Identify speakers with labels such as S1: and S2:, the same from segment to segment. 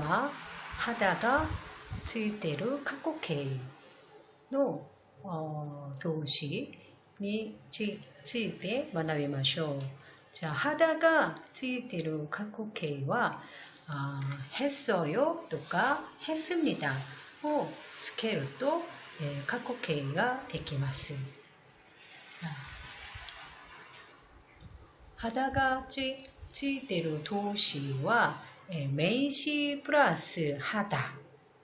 S1: 와 하다가 질대로 각곡해. 너 어, 도시 니 질대 만나위 마쇼. 자 하다가 질대로 각곡해와 어, 아, 했어요? 또가 했습니다. 오 스케로 또 예, 각곡해가 되기마스. 자 하다가 지 질대로 도시와 名詞プラス肌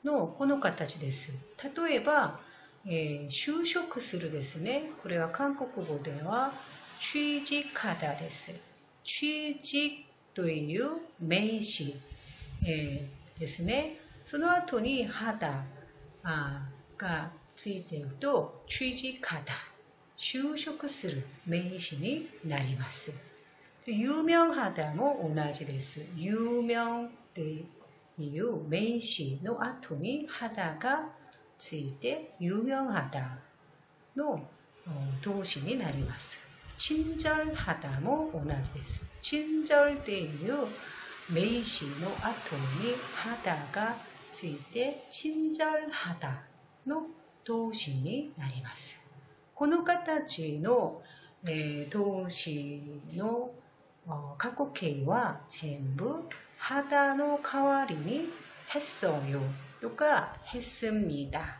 S1: のこの形です。例えば、えー、就職するですね。これは韓国語では취직하다です。취직という名詞、えー、ですね。その後に肌がついていると취직하다就職する名詞になります。 有名肌も同じです。有名っていう名詞の後に肌がついて有名肌の動詞になります。친절하다も同じです。친절っていう名詞の後に肌がついて친절하다の動詞になります。この形の、えー、動詞の 過去形は全部肌の代わりに했어요とか했습니다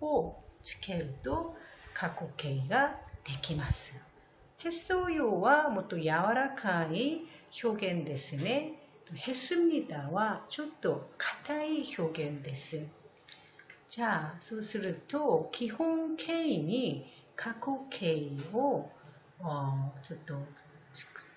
S1: をつけると過去形ができます。했어요はもっと柔らかい表現ですね。했습니다はちょっと硬い表現です。じゃあ、そうすると、基本形に過去形をちょっと 作っ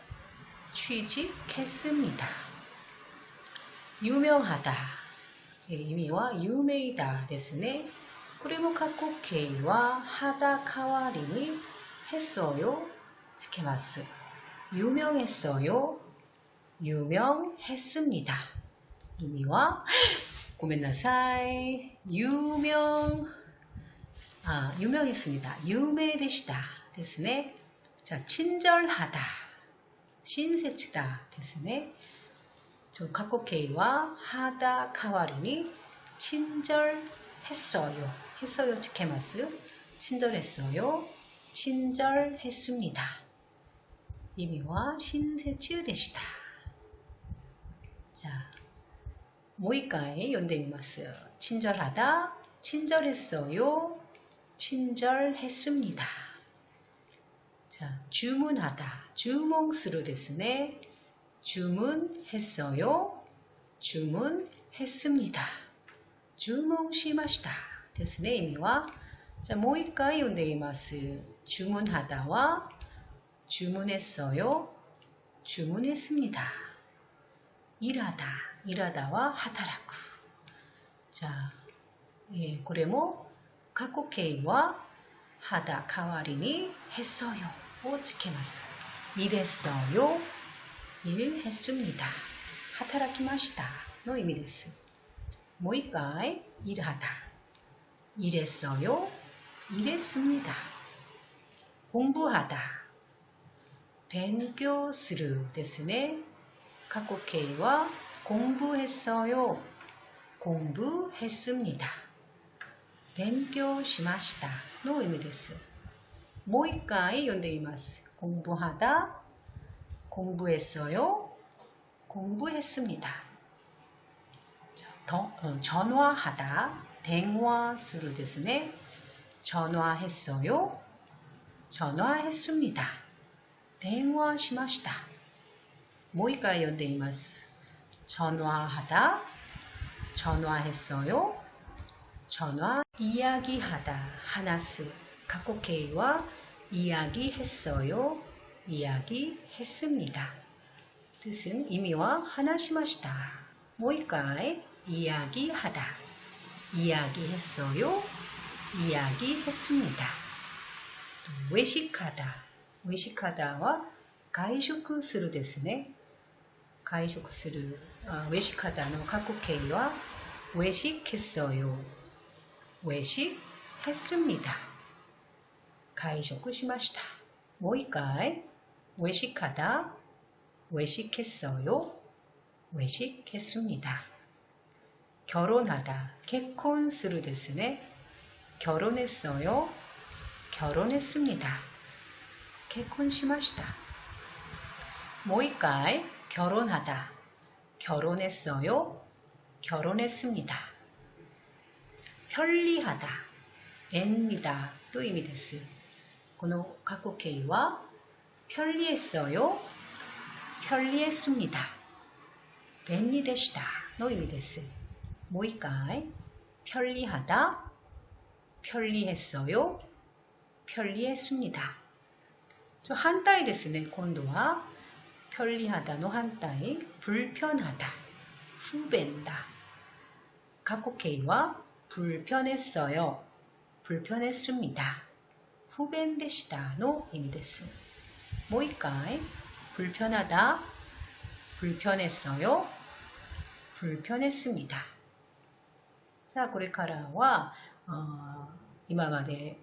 S1: 취직했습니다 유명하다意味は有名だですね。これも過去形は肌代わりに했어요つけます。유명했어요 유명했습니다意味はごめんなさい。有名、あ、有名です니다有名でした。ですね。じゃあ、친절하 다。 신세치다 됐으네. 저 카코케이와 하다 카와린이 친절했어요. 했어요 지케마스. 친절했어요. 친절했습니다. 이미와 신세치으데시다. 자, 모이카의 연대이마스. 친절하다. 친절했어요. 친절했습니다. 자, 주문하다. 주몽스로 됐으네. 주문했어요. 주문했습니다. 주몽시마시다. 됐으네. 의미와 자, 모이까이 온데이마스. 주문하다와 주문했어요. 주문했습니다. 일하다. 일하다와 하다라쿠. 자, 예, 고래모 가코케이와 하다 가와리니 했어요. 오 지케마스. 일했어요. 일했습니다. 하타라키마시다. 의 의미 です. 모이까이 일하다. 일했어요. 일했습니다. 공부하다. 勉強するですね。過去形は 공부했어요. 공부했습니다. 勉強しましたの 의미です. 모이까이 연대이마스. 공부하다 공부했어요 공부했습니다. 더, 어, 전화하다 댕화스를 대신에 전화했어요 전화했습니다. 댕화시마시다. 모이까이 연대이마스. 전화하다 전화했어요 전화 이야기하다. 하나스 각국계와 이야기했어요. 이야기했습니다. 뜻은 의미와 하나しました. 모이까이 이야기하다. 이야기했어요. 이야기했습니다. 또 외식하다. 외식하다와 가이쇼크 する ですね. 가이쇼크 する, 아, 외식하다는 각국회의와 외식했어요. 외식했습니다. 가이쇼쿠 시마시다. 모이까이? 외식하다. 외식했어요. 외식했습니다. 결혼하다. 개콘스루 데스네. 결혼했어요. 결혼했습니다. 개콘 시마시다. 모이까이? 결혼하다. 결혼했어요. 결혼했습니다. 편리하다. 엔니다 또이미 됐어요. 고노카코케이와 편리했어요. 편리했습니다. 벤리데시다. 노이미 데스. 모이까이. 편리하다. 편리했어요. 편리했습니다. 저 한따이 데스네. 곤도와 편리하다. 노 한따이. 불편하다. 후벤다. 카코케이와 불편했어요. 불편했습니다. 후벤데시다 노 이미데스. 모이까이 불편하다 불편했어요 불편했습니다. 자 고레카라와 어, 이마마데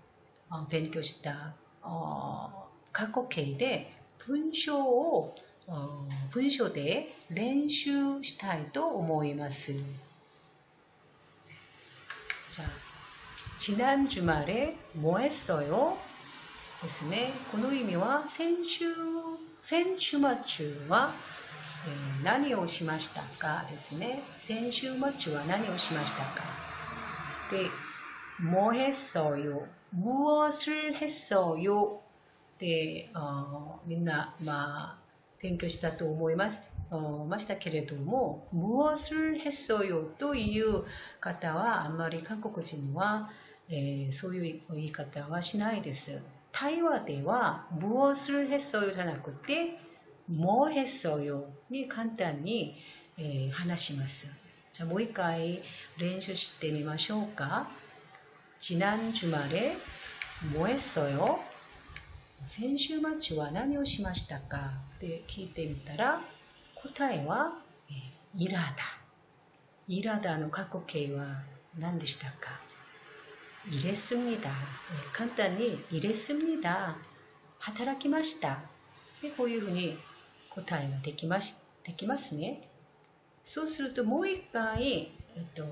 S1: 어, 벤교시다 어, 각국회의대 분쇼 어, 분쇼대 렌슈시타이도 오모이마스. 자. 지난 주말에 뭐 했어요? ですね。この意味は先週、先週末は、えー、何をしましたかですね。先週末は何をしましたかで、뭐 했어요? 무엇을 했어요? で、あみんな、まあ、 勉強したと思いますましたけれども、무엇을 했어요? という方はあんまり韓国人は、えー、そういう言い方はしないです。対話では、무엇을 했어요? じゃなくて、뭐 했어요? に簡単に、えー、話します。じゃあもう一回練習してみましょうか。지난주말에뭐했어요 先週末は何をしましたかって聞いてみたら答えはイラダ。イラダの過去形は何でしたか入れすぎだ。簡単に入れすぎだ。働きました。でこういうふうに答えができましできますね。そうするともう一回、えっと、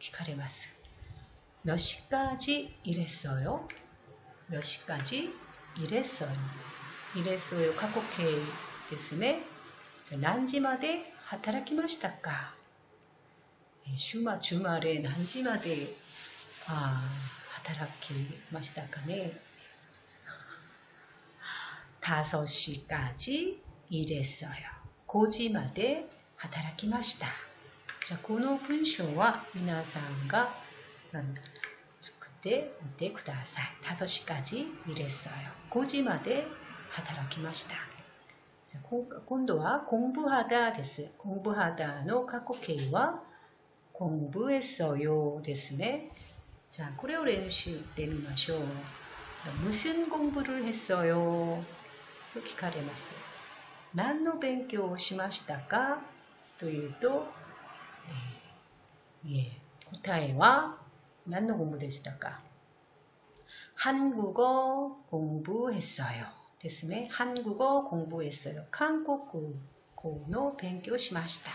S1: 聞かれます。몇시까지일했어요몇시까지 이랬어요. 이랬어요.過去形 ですね. 난지마데 하타라키마시다까. 슈마 주말에 난지마데 아, 하타라키마시다까네. 5시까지 일했어요. 고지마데 하타라키마시다. 자, この文章は皆さんが てみてください。5時까지 일했어요. 5時まで働きました。今度は공부하다です。공부하다の過去形は공부했어요ですね。じゃあこれを練習してみましょう。무슨공부를했어요と聞かれます。何の勉強をしましたかというと、えー、答えは 何の공부でしたか한국어공부했어요ですね。한국어공부했어요韓国語の勉強しました。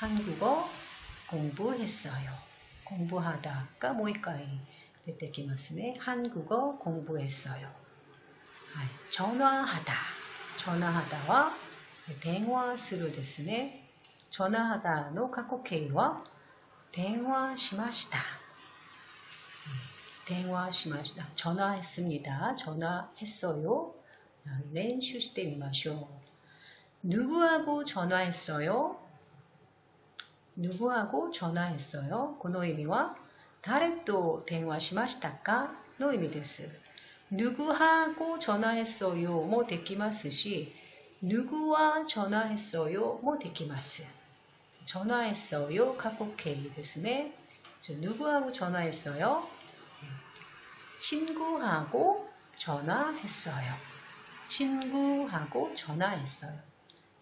S1: 한국어공부했어요 공부하다がもう一回出てきますね。한국어공부했어요はい。전화하 다。 전화하다は電話するですね。전화하다の過去形は 電話しました。電話しました。전화했습니 다。 전화했어 요。 練習してみましょう。누구하고전화했어 요？ 누구하고전화했어 요？ この意味は誰と電話しましたかの意味です。누구하고전화했어요もできますし、누구와전화했어요もできます。 전화했어요. 카코케이 ですね. 저 누구하고 전화했어요? 친구하고 전화했어요. 친구하고 전화했어요.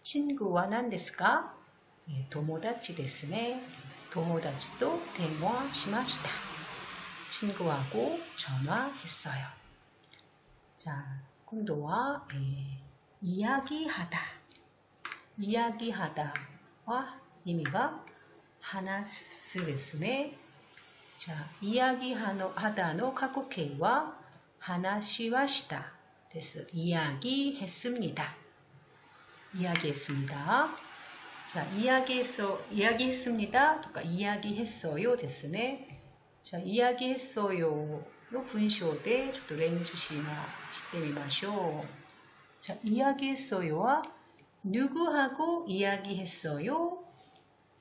S1: 친구와 난ですか? 예, 도모다치 ですね. 도모다치도 대화しました. 친구하고 전화했어요. 자, 今度は 예, 이야기하다. 이야기하다와 의미가 하나스 ですね. 자, 이야기하다의 카코케이와 하나시와시다 です. 이야기했습니다. 이야기했습니다. 자, 이야기했어, 이야기했습니다. とか 이야기했어요 ですね. 자, 이야기했어요. の 분쇼で ちょっと 練習してみましょう. 자, 이야기했어요와 누구하고 이야기했어요?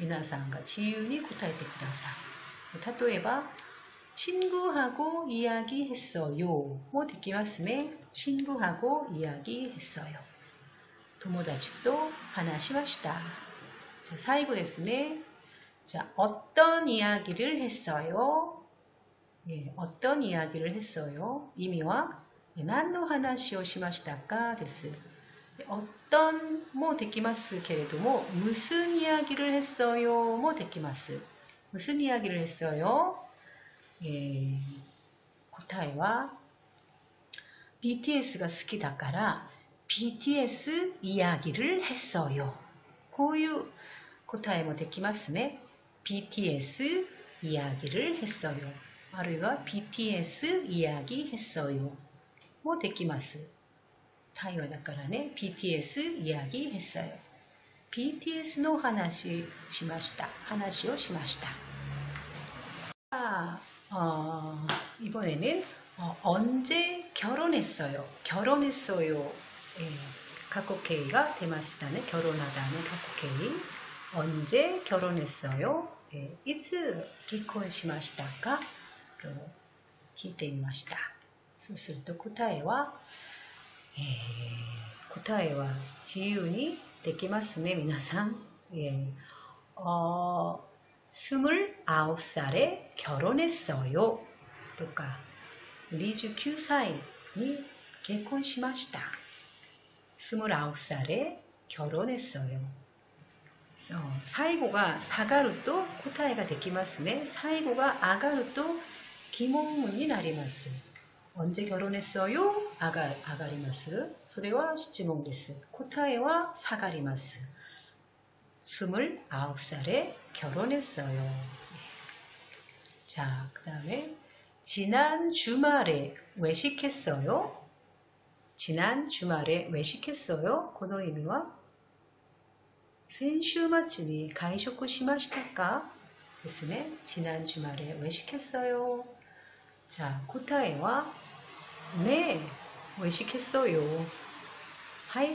S1: 미나상과 지윤이 구타이테 구다상 타토에바 친구하고 이야기했어요. 뭐 듣기 왔음에 친구하고 이야기했어요. 도모다치도 하나시마시다. 자, 사이고 됐음에 자, 어떤 이야기를 했어요? 예, 어떤 이야기를 했어요? 이미와 예, 난노 하나시오 시마시다가 됐어요. 어떤 뭐 데키마스 게레도모 뭐, 무슨 이야기를 했어요? 뭐 데키마스 무슨 이야기를 했어요? 예, 고타이와 BTS가 스키다카라 BTS 이야기를 했어요. 고유 고타에 뭐 데키마스네 BTS 이야기를 했어요. 아루이와 BTS 이야기 했어요. 뭐 데키마스 타이와 だからね BTS 이야기 했어요. BTS의 話しました. 話をしました. 아, 어, 이번에는 어, 언제 결혼했어요? 결혼했어요. 예, 카코케이가 되마시다는 결혼하다는 카코케이. 언제 결혼했어요? 예, いつ結婚しましたか? と聞いてみました。そうすると答えは、えー、 答えは自由にできますね、皆さん。えー、어, 29살에 결혼했어요. とか、29歳に結婚しました。29살에 결혼했어요. そう最後が下がると答えができますね。最後が上がると疑問文になります。언제결혼했어요 아가, 아가리마스, 소레와 시치몽게스, 코타에와 사가리마스. 29살에 결혼했어요. 자, 그 다음에 지난 주말에 외식했어요. 지난 주말에 외식했어요. 고노이미와 센슈마치니 가이쇼쿠 시마시타까 됐으네. 지난 주말에 외식했어요. 자, 코타에와 네, 외식했어요はい、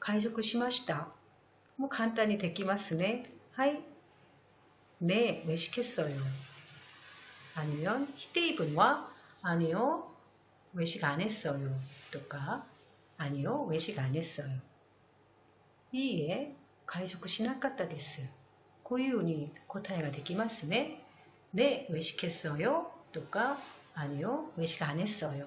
S1: 会食しました。もう簡単にできますね。はい、ねえ、외식했어요 아니면 히테이분과 아니요 외식 안 했어요 또까 아니요 외식 안 했어요 이에 가이쇼크 시나카타 데스 こういうふうに答えができますね 네 외식했어요 또까 아니요 외식 안 했어요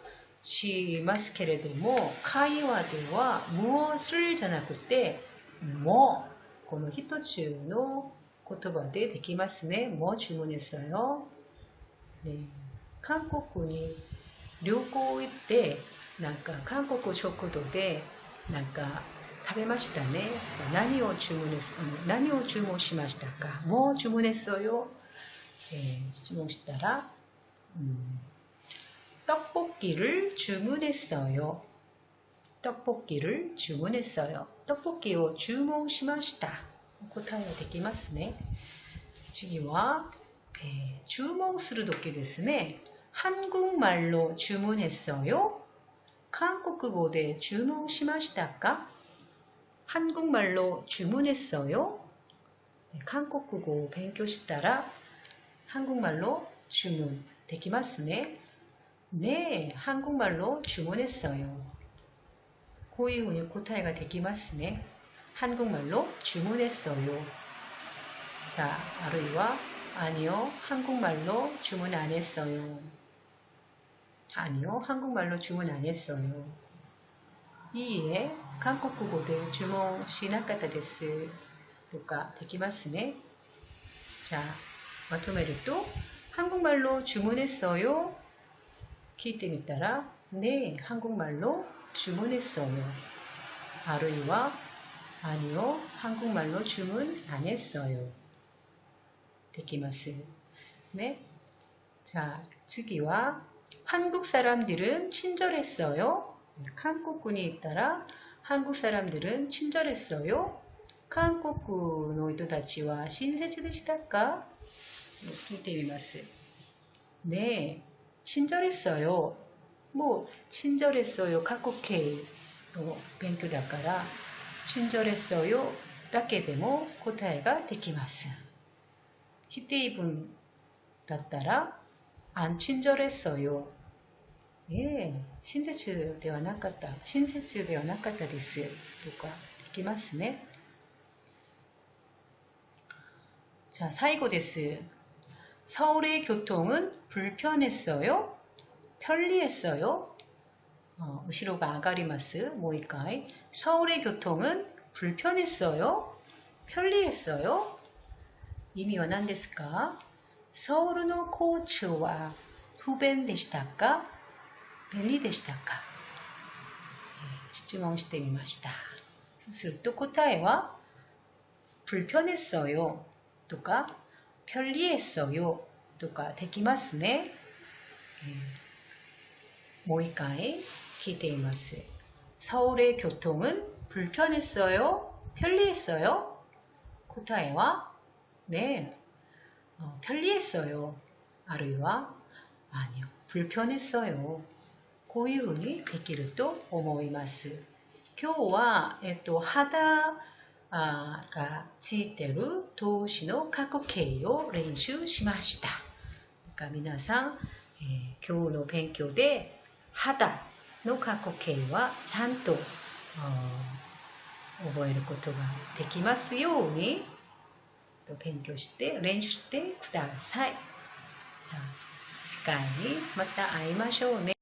S1: しますけれども会話では無をするじゃなくてもこの一つの言葉でできますね。もう注文ですよ、ね、韓国に旅行行ってなんか韓国食堂でなんか食べましたね。何を注文です何を注文しましたか。もう注文ですよ、えー、質問したら、うん。 떡볶이를 주문했어요. 떡볶이를 주문했어요. 떡볶이를 주문しました. 答えができますね。次は、えー、注文する時ですね。 한국말로 주문했어요? 한국어 대 주문しましたか? 한국말로 주문했어요? 한국어 勉強したら 한국말로 주문 できますね. 네, 한국말로 주문했어요. 고이훈이 코타이가 데키마스네. 한국말로 주문했어요. 자, 아르이와 아니요, 한국말로 주문 안 했어요. 아니요, 한국말로 주문 안 했어요. 이에 한국국어들 주문 시나카타 데스 도가 데키마스네. 자, 마토메르 또 한국말로 주문했어요. 기때에 따라 네 한국말로 주문했어요. 아로이와 아니요 한국말로 주문 안 했어요. 데키마스 네. 자, 쓰기와 한국 사람들은 친절했어요. 한국군에 따라 한국 사람들은 친절했어요. 한국군의 도다치와 신세지드시다까? 기때미마스 네. 친절했어요. 뭐 친절했어요. 카코케이 요 어, 뱅큐 닦아라. 친절했어요. 닦게 되모 고타에가 데키마스. 히데이분 닦다라 안 친절했어요. 예, 신세츠 대화 나갔다. 신세츠 대화 나갔다 데스. 누가 데키마스네. 자, 사이고 데스. 서울의 교통은 불편했어요? 편리했어요? 어, 으시로가 아가리마스 모이카이 서울의 교통은 불편했어요? 편리했어요? 이미 원한데스까? 서울의 코치와 후벤 데시다까? 벨리 데시다까? 예, 시치멍시대미마시다 스스로 또 코타에와 불편했어요. 또가 편리했어요 とかできますね。もう一回聞いています。 서울의 교통은 불편했어요? 편리했어요? 答えは 네, 어, 편리했어요. あるいは 아니요, 불편했어요. こういうふうにできると思います。今日は、えっと、肌 がついてる動詞の過去形を練習しました。だか皆さん、えー、今日の勉強で肌の過去形はちゃんと覚えることができますように勉強して練習してください。じゃあ次回にまた会いましょうね。